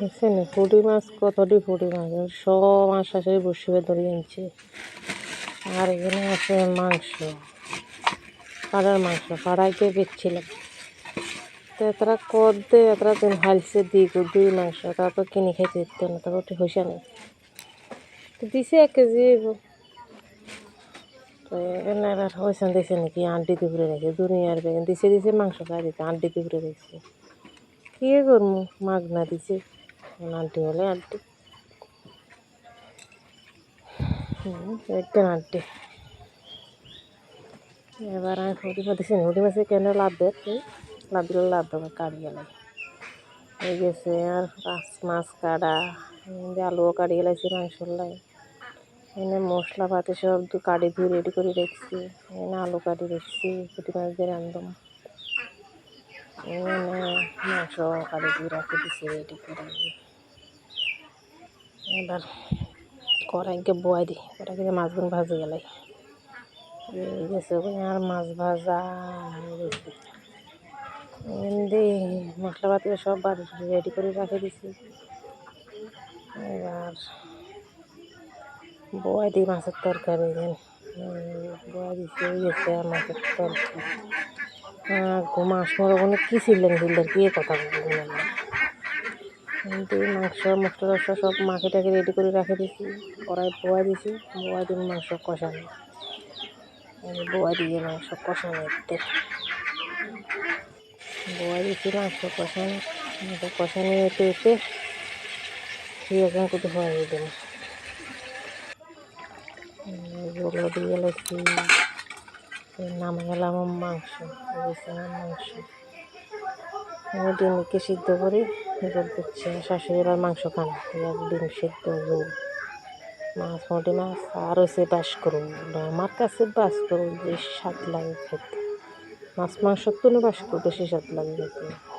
দেখছেন ফুটি মাছ কতটি ফুটি মাছ সব আমার শাশুড়ি বসিয়ে ধরে আনছে আর এখানে আছে মাংস, পাড়ার মাংস গিয়ে বেচছিলাম তো এতটা কদ দে এতটা দিন হালছে দি দুই মাংস তারপর কিনে খাইতে দিতে না, তারপর একটু হইসা নেই তো দিছে এক কেজি তো এখানে আর হয়েছেন দিছে নাকি আন্টি দুপুরে রেখে দুনিয়ার বেগুন, দিছে দিছে মাংস খাই দিতে আন্টি দুপুরে রেখেছে কি করব মাগ না দিছে আন্টি হলে হুম, একদম এবার আমি ফুটি মাছ হুটি মাছে কেন লাভ দেয় লাভ দিলে লাভ দেবো কাড়ি গেলে এই গেছে আর মাছ মাছ কাটা আলুও কাটি গেলাইছি মাংসর লাই এনে মশলা পাতি সব দু কাটি ধুয়ে রেডি করে রেখেছি এনে আলু কাটি রেখেছি ফুটি মাছ দিয়ে রান্ধম এনে মাংস কাটি ধুয়ে রাখে দিছি রেডি করে এবার কড়াইকে বয় দিই। কড়াইকে মাছগুলো ভাজে গেলাই গেছে আর মাছ ভাজা এমনি মশলাপাতি সব রেডি করে রেখে দিছি। এবার বয় দিই মাছের তরকারি। বয় দিছি গেছে আর মাছের তরকারি। মাছ মরে ওখানে কী ছিলেন ছিলেন কি কথা বললেন কিন্তু মাংস মশলা টসলা সব মাখে টাকে রেডি করে রেখে দিছি। কড়াই বয়া দিছি বয়া দিয়ে মাংস কষানো বয়া দিয়ে মাংস কষানো বয়া দিছি, মাংস কষানো। মাংস কষানো এতে এতে পেঁয়াজ কুটু হয়ে দেবো এগুলো দিয়ে গেছি নামে গেলাম মাংস মাংস। আমি ডিমকে সিদ্ধ করি? এবার করছে। শাশুড়ি আবার মাংস খান। ডিম সিদ্ধ রোল মাছ, মোটি মাছ, আর হয়েছে বাস করুন আমার কাছে বাস করুন যে স্বাদ লাগে খেতে। মাছ, মাংস তুলে বাস করুন বেশি স্বাদ লাগে খেতে